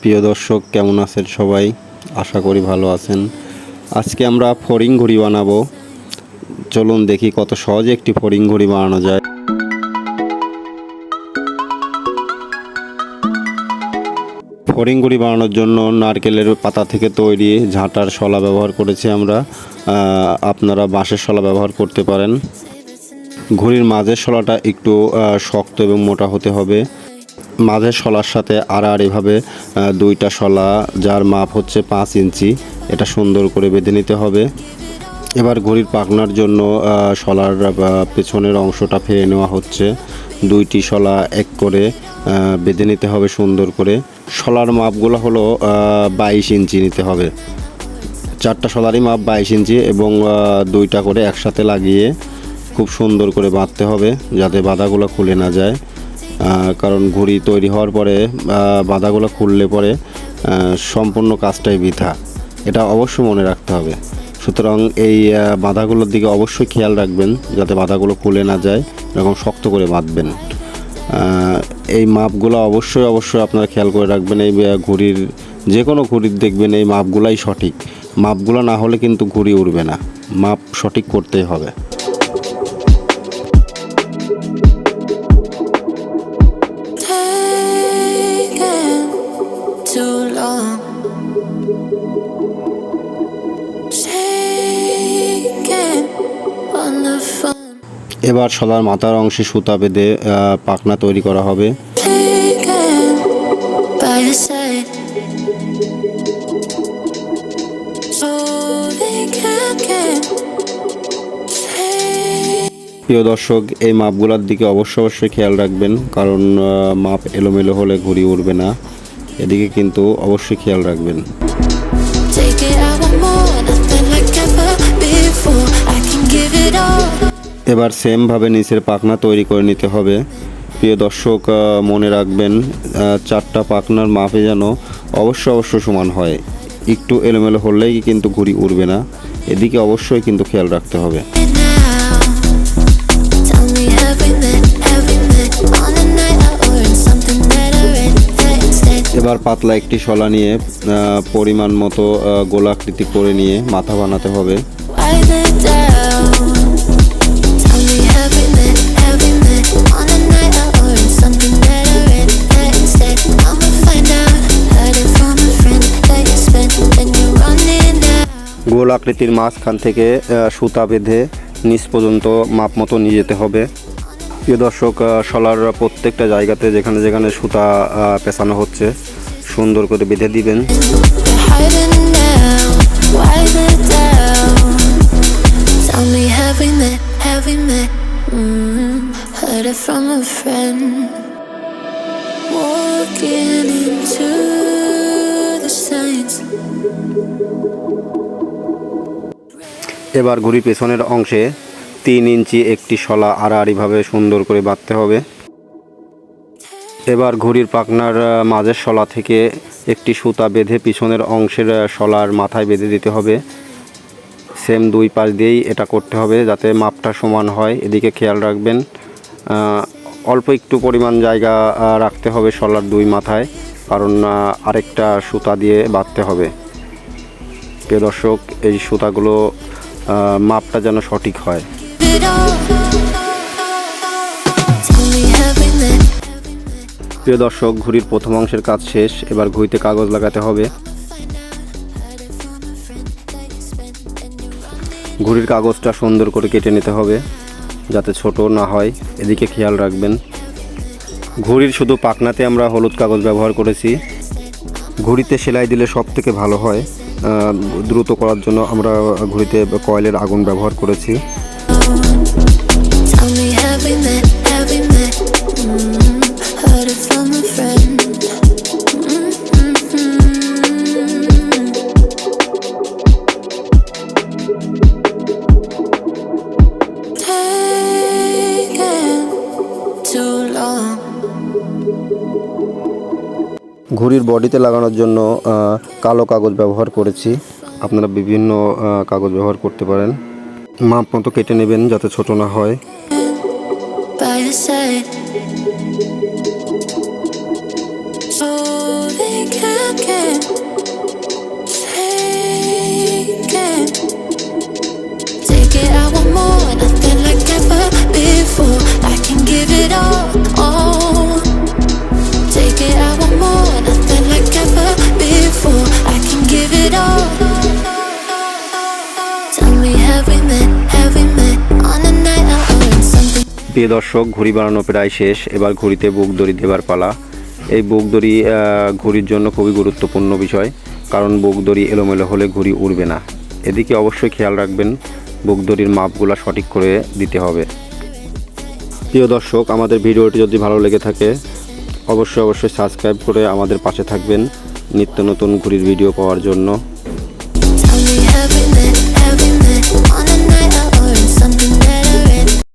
প্রিয় দর্শক, কেমন আছেন সবাই? আশা করি ভালো আছেন। আজকে আমরা ফড়িং ঘড়ি বানাবো। চলুন দেখি কত সহজে একটি ফড়িং ঘড়ি বানানো যায়। ফড়িং ঘড়ি বানানোর জন্য নারকেলের পাতা থেকে তৈরি ঝাঁটার শলা ব্যবহার করেছি আমরা। আপনারা বাঁশের শলা ব্যবহার করতে পারেন। ঘড়ির মাঝের শলাটা একটু শক্ত এবং মোটা হতে হবে। মাঝের শলার সাথে আড়াআড়িভাবে আহ, দুইটা শলা যার মাপ হচ্ছে পাঁচ ইঞ্চি। এটা সুন্দর করে বেঁধে নিতে হবে। এবার ঘড়ির পাখনার জন্য শলার পেছনের অংশটা ফেলে নেওয়া হচ্ছে। দুইটি শলা এক করে বেঁধে নিতে হবে সুন্দর করে। শলার মাপগুলো হলো বাইশ ইঞ্চি নিতে হবে। চারটা শলারই মাপ বাইশ ইঞ্চি এবং দুইটা করে একসাথে লাগিয়ে খুব সুন্দর করে বাঁধতে হবে যাতে বাধাগুলো খুলে না যায়। কারণ ঘুড়ি তৈরি হওয়ার পরে বাধাগুলো খুললে পরে সম্পূর্ণ কাজটাই বৃথা। এটা অবশ্যই মনে রাখতে হবে। সুতরাং এই বাধাগুলোর দিকে অবশ্যই খেয়াল রাখবেন, যাতে বাধাগুলো খুলে না যায়, এরকম শক্ত করে বাঁধবেন। এই মাপগুলো অবশ্যই অবশ্যই আপনারা খেয়াল করে রাখবেন। এই ঘুড়ির যে কোনো ঘুড়ির দেখবেন, এই মাপগুলাই সঠিক। মাপগুলো না হলে কিন্তু ঘুড়ি উড়বে না। মাপ সঠিক করতেই হবে। এবার শলার মাথার অংশে সুতা বেঁধে পাখনা তৈরি করা হবে। প্রিয় দর্শক, এই মাপগুলোর দিকে অবশ্যই অবশ্যই খেয়াল রাখবেন, কারণ মাপ এলোমেলো হলে ঘুড়ি উঠবে না। এদিকে কিন্তু অবশ্যই খেয়াল রাখবেন। এবার সেমভাবে নিচের পাখনা তৈরি করে নিতে হবে। প্রিয় দর্শক মনে রাখবেন চারটা পাখনার মাপে যেন অবশ্যই অবশ্য সমান হয়। একটু এলোমেলো হলেই কিন্তু ঘুড়ি উড়বে না। এদিকে অবশ্যই কিন্তু খেয়াল রাখতে হবে। এবার পাতলা একটি শলা নিয়ে পরিমাণ মতো গোলাকৃতি করে নিয়ে মাথা বানাতে হবে। গোল আকৃতির মাঝখান থেকে সুতা বেঁধে নিচ পর্যন্ত মাপ মতো নিয়ে যেতে হবে প্রিয় দর্শক শলার প্রত্যেকটা জায়গাতে যেখানে যেখানে সুতা পেঁচানো হচ্ছে সুন্দর করে বেঁধে দিবেন? Tell me, have we met? Have we met? Mm signs. এবার ঘুড়ি পেছনের অংশে তিন ইঞ্চি একটি শলা আড়াআড়িভাবে সুন্দর করে বাঁধতে হবে। এবার ঘুড়ির পাখনার আহ, মাঝের শলা থেকে একটি সুতা বেঁধে পিছনের অংশের শলার মাথায় বেঁধে দিতে হবে। সেম দুই পাশ দিয়েই এটা করতে হবে যাতে মাপটা সমান হয়। এদিকে খেয়াল রাখবেন অল্প একটু পরিমাণ জায়গা রাখতে হবে শলার দুই মাথায়, কারণ আরেকটা সুতা দিয়ে বাঁধতে হবে। প্রিয় দর্শক, এই সুতাগুলো মাপটা যেন সঠিক হয়? প্রিয় দর্শক, ঘুড়ির প্রথম অংশের কাজ শেষ। এবার ঘুড়িতে কাগজ লাগাতে হবে। ঘুড়ির কাগজটা সুন্দর করে কেটে নিতে হবে, যাতে ছোট না হয়। এদিকে খেয়াল রাখবেন, ঘুড়ির শুধু পাকনাতে আমরা হলুদ কাগজ ব্যবহার করেছি। ঘুড়িতে সেলাই দিলে সব থেকে ভালো হয়। দ্রুত করার জন্য আমরা ঘুড়িতে কয়েলের আগুন ব্যবহার করেছি। ঘুড়ির বডিতে লাগানোর জন্য কালো কাগজ ব্যবহার করেছি। আপনারা বিভিন্ন কাগজ ব্যবহার করতে পারেন। মাপ মতো কেটে নেবেন যাতে ছোট না হয়। প্রিয় দর্শক ঘড়ি বানানো প্রায় শেষ। এবার ঘড়িতে বুক দড়ি দেবার পালা। এই বুক দড়ি ঘড়ির জন্য খুবই গুরুত্বপূর্ণ বিষয়। কারণ বুক দড়ি এলোমেলো হলে ঘড়ি উড়বে না। এদিকে অবশ্যই খেয়াল রাখবেন বুক দড়ির মাপগুলো সঠিক করে দিতে হবে। প্রিয় দর্শক আমাদের ভিডিওটি যদি ভালো লেগে থাকে অবশ্যই অবশ্যই সাবস্ক্রাইব করে আমাদের পাশে থাকবেন। নিত্য নতুন ঘড়ির ভিডিও পাওয়ার জন্য।